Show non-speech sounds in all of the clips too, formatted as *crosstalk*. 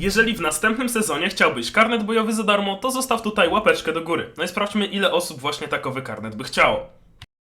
Jeżeli w następnym sezonie chciałbyś karnet bojowy za darmo, to zostaw tutaj łapeczkę do góry. No i sprawdźmy ile osób właśnie takowy karnet by chciało.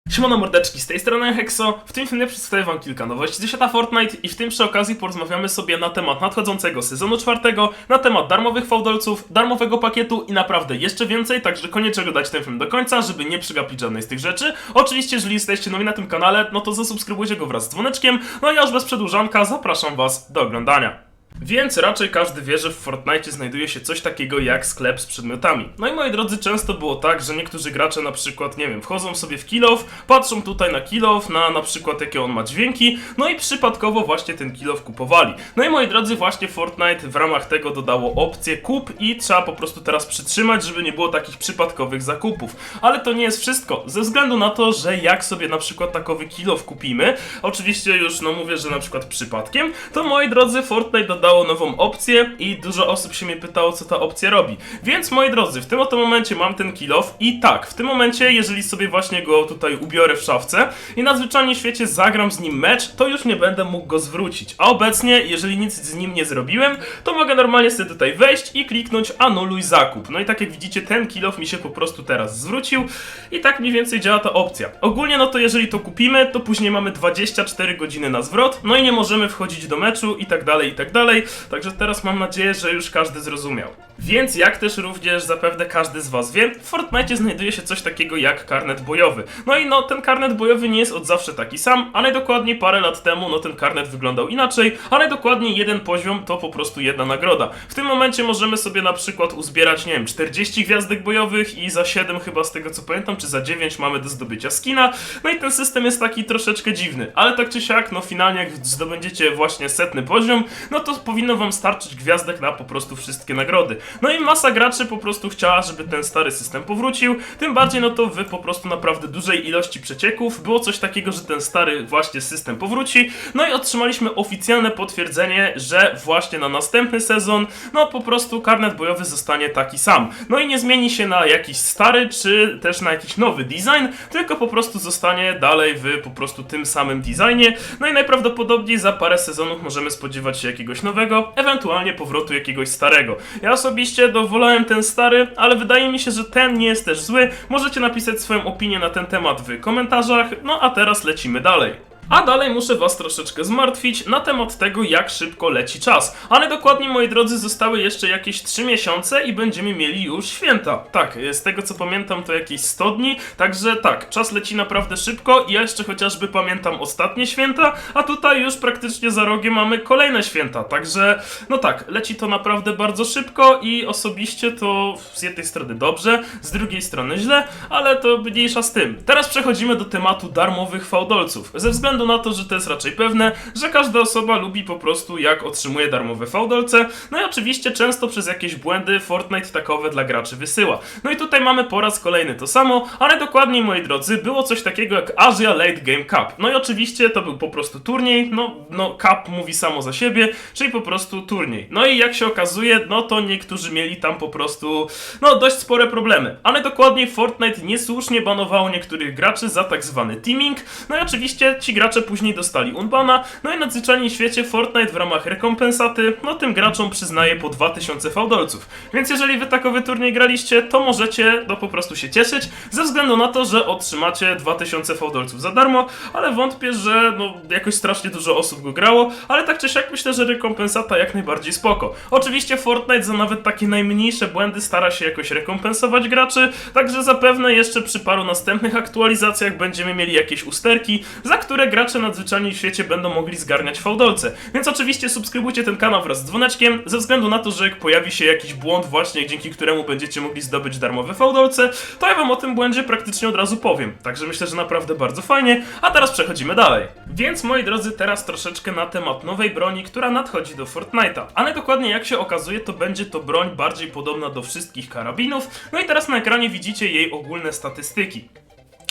Siemano mordeczki, z tej strony Hexo. W tym filmie przedstawię wam kilka nowości ze świata Fortnite i w tym przy okazji porozmawiamy sobie na temat nadchodzącego sezonu czwartego, na temat darmowych fałdolców, darmowego pakietu i naprawdę jeszcze więcej, także koniecznie oglądać ten film do końca, żeby nie przegapić żadnej z tych rzeczy. Oczywiście, jeżeli jesteście nowi na tym kanale, no to zasubskrybujcie go wraz z dzwoneczkiem, no i już bez przedłużanka zapraszam was do oglądania. Więc raczej każdy wie, że w Fortnite znajduje się coś takiego jak sklep z przedmiotami. No i moi drodzy, często było tak, że niektórzy gracze na przykład, nie wiem, wchodzą sobie w kill off, patrzą tutaj na kill off, na na przykład jakie on ma dźwięki, no i przypadkowo właśnie ten kill off kupowali. No i moi drodzy, właśnie Fortnite w ramach tego dodało opcję kup i trzeba po prostu teraz przytrzymać, żeby nie było takich przypadkowych zakupów. Ale to nie jest wszystko, ze względu na to, że jak sobie na przykład takowy kill off kupimy, oczywiście już no mówię, że na przykład przypadkiem, to moi drodzy, Fortnite dodało nową opcję i dużo osób się mnie pytało, co ta opcja robi. Więc moi drodzy, w tym oto momencie mam ten kill off i tak, w tym momencie, jeżeli sobie właśnie go tutaj ubiorę w szafce i na zwyczajnie świecie zagram z nim mecz, to już nie będę mógł go zwrócić. A obecnie, jeżeli nic z nim nie zrobiłem, to mogę normalnie sobie tutaj wejść i kliknąć anuluj zakup. No i tak jak widzicie, ten kill off mi się po prostu teraz zwrócił i tak mniej więcej działa ta opcja. Ogólnie no to jeżeli to kupimy, to później mamy 24 godziny na zwrot, no i nie możemy wchodzić do meczu i tak dalej, i tak dalej. Także teraz mam nadzieję, że już każdy zrozumiał. Więc jak też również zapewne każdy z was wie, w Fortnite znajduje się coś takiego jak karnet bojowy. No i no, ten karnet bojowy nie jest od zawsze taki sam, a najdokładniej parę lat temu no ten karnet wyglądał inaczej, a najdokładniej jeden poziom to po prostu jedna nagroda. W tym momencie możemy sobie na przykład uzbierać, nie wiem, 40 gwiazdek bojowych i za 7 chyba z tego co pamiętam, czy za 9 mamy do zdobycia skina. No i ten system jest taki troszeczkę dziwny, ale tak czy siak, no finalnie jak zdobędziecie właśnie setny poziom, no to powinno wam starczyć gwiazdek na po prostu wszystkie nagrody. No i masa graczy po prostu chciała, żeby ten stary system powrócił, tym bardziej no to wy po prostu naprawdę dużej ilości przecieków było coś takiego, że ten stary właśnie system powróci, no i otrzymaliśmy oficjalne potwierdzenie, że właśnie na następny sezon, no po prostu karnet bojowy zostanie taki sam. No i nie zmieni się na jakiś stary, czy też na jakiś nowy design, tylko po prostu zostanie dalej w po prostu tym samym designie, no i najprawdopodobniej za parę sezonów możemy spodziewać się jakiegoś nowego, ewentualnie powrotu jakiegoś starego. Ja osobiście dowolałem ten stary, ale wydaje mi się, że ten nie jest też zły. Możecie napisać swoją opinię na ten temat w komentarzach. No a teraz lecimy dalej. A dalej muszę was troszeczkę zmartwić na temat tego, jak szybko leci czas. Ale dokładnie, moi drodzy, zostały jeszcze jakieś 3 miesiące i będziemy mieli już święta. Tak, z tego co pamiętam, to jakieś 100 dni, także tak, czas leci naprawdę szybko i ja jeszcze chociażby pamiętam ostatnie święta, a tutaj już praktycznie za rogiem mamy kolejne święta. Także, no tak, leci to naprawdę bardzo szybko i osobiście to z jednej strony dobrze, z drugiej strony źle, ale to mniejsza z tym. Teraz przechodzimy do tematu darmowych fałdolców. Ze względu na to, że to jest raczej pewne, że każda osoba lubi po prostu jak otrzymuje darmowe fałdolce, no i oczywiście często przez jakieś błędy Fortnite takowe dla graczy wysyła. No i tutaj mamy po raz kolejny to samo, ale dokładniej moi drodzy, było coś takiego jak Asia Late Game Cup. No i oczywiście to był po prostu turniej, no, no Cup mówi samo za siebie, czyli po prostu turniej. No i jak się okazuje, no to niektórzy mieli tam po prostu, no dość spore problemy. Ale dokładniej Fortnite niesłusznie banowało niektórych graczy za tak zwany teaming, no i oczywiście ci gracze później dostali unbana, no i nadzwyczajnie świecie Fortnite w ramach rekompensaty, no tym graczom przyznaje po 2000 fałdolców. Więc jeżeli wy takowy turniej graliście, to możecie no po prostu się cieszyć, ze względu na to, że otrzymacie 2000 fałdolców za darmo, ale wątpię, że no jakoś strasznie dużo osób go grało, ale tak czy siak myślę, że rekompensata jak najbardziej spoko. Oczywiście Fortnite za nawet takie najmniejsze błędy stara się jakoś rekompensować graczy, także zapewne jeszcze przy paru następnych aktualizacjach będziemy mieli jakieś usterki, za które gracze nadzwyczajnie w świecie będą mogli zgarniać fałdolce. Więc oczywiście subskrybujcie ten kanał wraz z dzwoneczkiem, ze względu na to, że jak pojawi się jakiś błąd właśnie, dzięki któremu będziecie mogli zdobyć darmowe fałdolce, to ja wam o tym błędzie praktycznie od razu powiem. Także myślę, że naprawdę bardzo fajnie, a teraz przechodzimy dalej. Więc moi drodzy, teraz troszeczkę na temat nowej broni, która nadchodzi do Fortnite'a. Ale dokładnie jak się okazuje, to będzie to broń bardziej podobna do wszystkich karabinów. No i teraz na ekranie widzicie jej ogólne statystyki.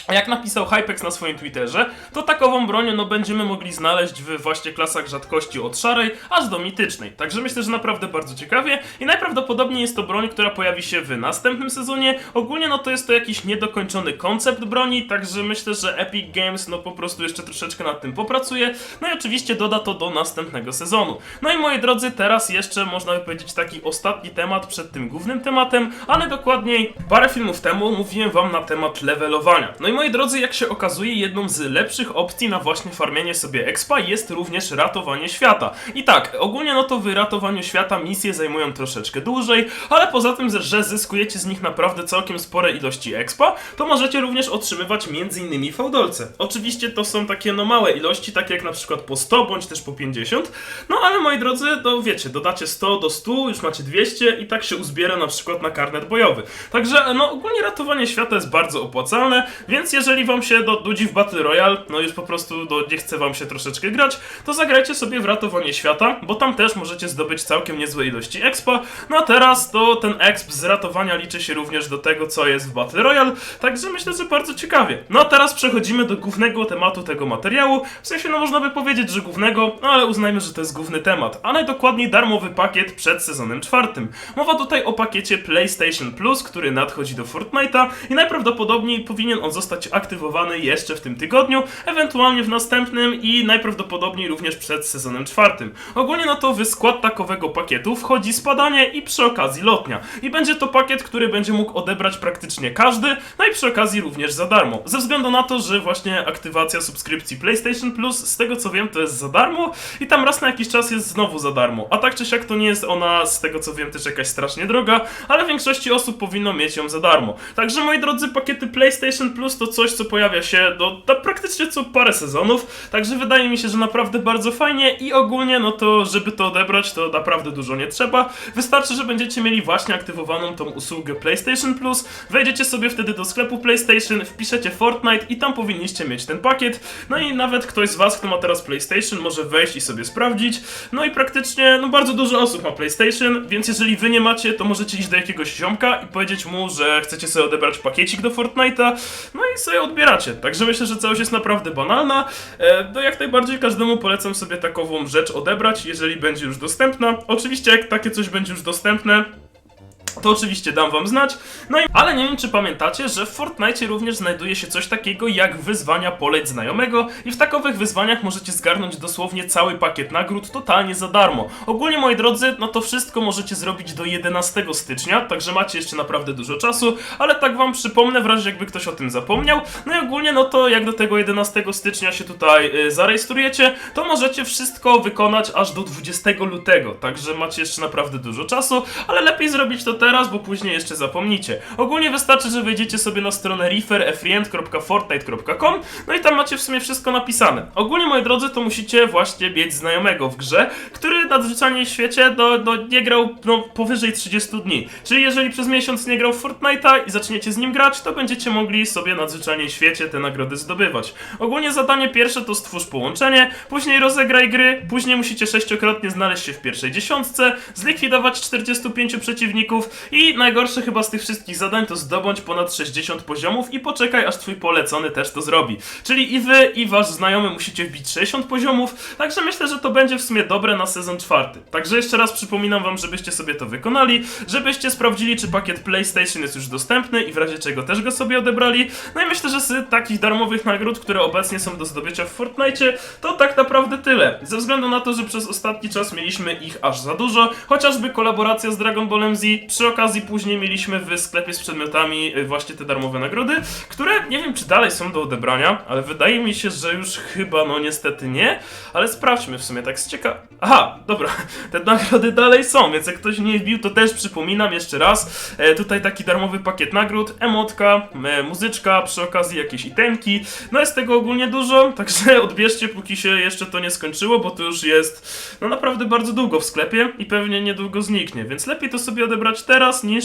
Jak napisał Hypex na swoim Twitterze, to takową broń no, będziemy mogli znaleźć w właśnie klasach rzadkości od szarej aż do mitycznej. Także myślę, że naprawdę bardzo ciekawie i najprawdopodobniej jest to broń, która pojawi się w następnym sezonie. Ogólnie no to jest to jakiś niedokończony koncept broni, także myślę, że Epic Games no po prostu jeszcze troszeczkę nad tym popracuje. No i oczywiście doda to do następnego sezonu. No i moi drodzy, teraz jeszcze można by powiedzieć taki ostatni temat przed tym głównym tematem, ale dokładniej parę filmów temu mówiłem wam na temat levelowania. No i moi drodzy, jak się okazuje, jedną z lepszych opcji na właśnie farmienie sobie expa jest również ratowanie świata. I tak, ogólnie no to w ratowaniu świata misje zajmują troszeczkę dłużej, ale poza tym, że zyskujecie z nich naprawdę całkiem spore ilości expa, to możecie również otrzymywać m.in. fałdolce. Oczywiście to są takie no małe ilości, takie jak na przykład po 100 bądź też po 50, no ale moi drodzy, to wiecie, dodacie 100 do 100, już macie 200 i tak się uzbiera na przykład na karnet bojowy. Także no ogólnie ratowanie świata jest bardzo opłacalne, więc jeżeli wam się do ludzi w Battle Royale, no już po prostu do, nie chce wam się troszeczkę grać, to zagrajcie sobie w ratowanie świata, bo tam też możecie zdobyć całkiem niezłe ilości expa. No a teraz to ten exp z ratowania liczy się również do tego, co jest w Battle Royale, także myślę, że bardzo ciekawie. No a teraz przechodzimy do głównego tematu tego materiału, w sensie no można by powiedzieć, że głównego, no ale uznajmy, że to jest główny temat, a najdokładniej darmowy pakiet przed sezonem czwartym. Mowa tutaj o pakiecie PlayStation Plus, który nadchodzi do Fortnite'a i najprawdopodobniej powinien on zostać aktywowany jeszcze w tym tygodniu, ewentualnie w następnym i najprawdopodobniej również przed sezonem czwartym. Ogólnie no to w skład takowego pakietu wchodzi spadanie i przy okazji lotnia. I będzie to pakiet, który będzie mógł odebrać praktycznie każdy, no i przy okazji również za darmo. Ze względu na to, że właśnie aktywacja subskrypcji PlayStation Plus, z tego co wiem, to jest za darmo i tam raz na jakiś czas jest znowu za darmo. A tak czy siak to nie jest ona, z tego co wiem, też jakaś strasznie droga, ale większości osób powinno mieć ją za darmo. Także moi drodzy, pakiety PlayStation Plus to coś, co pojawia się do, do praktycznie co parę sezonów, także wydaje mi się, że naprawdę bardzo fajnie i ogólnie, no to żeby to odebrać, to naprawdę dużo nie trzeba. Wystarczy, że będziecie mieli właśnie aktywowaną tą usługę PlayStation Plus, wejdziecie sobie wtedy do sklepu PlayStation, wpiszecie Fortnite i tam powinniście mieć ten pakiet. No i nawet ktoś z Was, kto ma teraz PlayStation, może wejść i sobie sprawdzić. No i praktycznie, no bardzo dużo osób ma PlayStation, więc jeżeli Wy nie macie, to możecie iść do jakiegoś ziomka i powiedzieć mu, że chcecie sobie odebrać pakiecik do Fortnite'a, no i sobie odbieracie. Także myślę, że całość jest naprawdę banalna. E, no jak najbardziej każdemu polecam sobie takową rzecz odebrać, jeżeli będzie już dostępna. Oczywiście jak takie coś będzie już dostępne, to oczywiście dam wam znać. No i, ale nie wiem, czy pamiętacie, że w Fortnite również znajduje się coś takiego jak wyzwania poleć znajomego i w takowych wyzwaniach możecie zgarnąć dosłownie cały pakiet nagród totalnie za darmo. Ogólnie, moi drodzy, no to wszystko możecie zrobić do 11 stycznia, także macie jeszcze naprawdę dużo czasu, ale tak wam przypomnę, w razie jakby ktoś o tym zapomniał. No i ogólnie, no to jak do tego 11 stycznia się tutaj y, zarejestrujecie, to możecie wszystko wykonać aż do 20 lutego, także macie jeszcze naprawdę dużo czasu, ale lepiej zrobić to teraz, bo później jeszcze zapomnicie. Ogólnie wystarczy, że wejdziecie sobie na stronę referefriend.fortnite.com no i tam macie w sumie wszystko napisane. Ogólnie, moi drodzy, to musicie właśnie mieć znajomego w grze, który w świecie do, do, nie grał no, powyżej 30 dni. Czyli jeżeli przez miesiąc nie grał w Fortnite'a i zaczniecie z nim grać, to będziecie mogli sobie w świecie te nagrody zdobywać. Ogólnie zadanie pierwsze to stwórz połączenie, później rozegraj gry, później musicie sześciokrotnie znaleźć się w pierwszej dziesiątce, zlikwidować 45 przeciwników i najgorsze chyba z tych wszystkich zadań to zdobądź ponad 60 poziomów i poczekaj aż twój polecony też to zrobi. Czyli i wy i wasz znajomy musicie wbić 60 poziomów, także myślę, że to będzie w sumie dobre na sezon czwarty. Także jeszcze raz przypominam wam, żebyście sobie to wykonali, żebyście sprawdzili czy pakiet PlayStation jest już dostępny i w razie czego też go sobie odebrali. No i myślę, że z takich darmowych nagród, które obecnie są do zdobycia w Fortnite, to tak naprawdę tyle. Ze względu na to, że przez ostatni czas mieliśmy ich aż za dużo, chociażby kolaboracja z Dragon Ballem Z, przy okazji później mieliśmy w sklepie z przedmiotami y, właśnie te darmowe nagrody, które nie wiem czy dalej są do odebrania, ale wydaje mi się, że już chyba no niestety nie, ale sprawdźmy w sumie tak z cieka... Aha, dobra, *laughs* te nagrody dalej są, więc jak ktoś nie wbił, to też przypominam jeszcze raz, e, tutaj taki darmowy pakiet nagród, emotka, e, muzyczka, przy okazji jakieś itemki, no jest tego ogólnie dużo, *laughs* także odbierzcie póki się jeszcze to nie skończyło, bo to już jest no naprawdę bardzo długo w sklepie i pewnie niedługo zniknie, więc lepiej to sobie odebrać teraz niż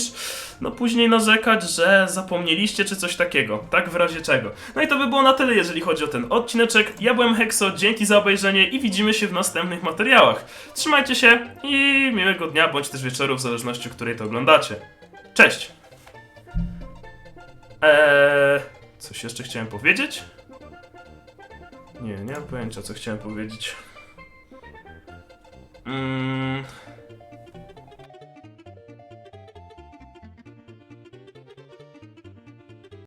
no później narzekać, że zapomnieliście czy coś takiego, tak w razie czego. No i to by było na tyle, jeżeli chodzi o ten odcineczek. Ja byłem Hexo, dzięki za obejrzenie i widzimy się w następnych materiałach. Trzymajcie się i miłego dnia bądź też wieczoru, w zależności od której to oglądacie. Cześć! Eee, Coś jeszcze chciałem powiedzieć? Nie, nie mam pojęcia, co chciałem powiedzieć. Mm,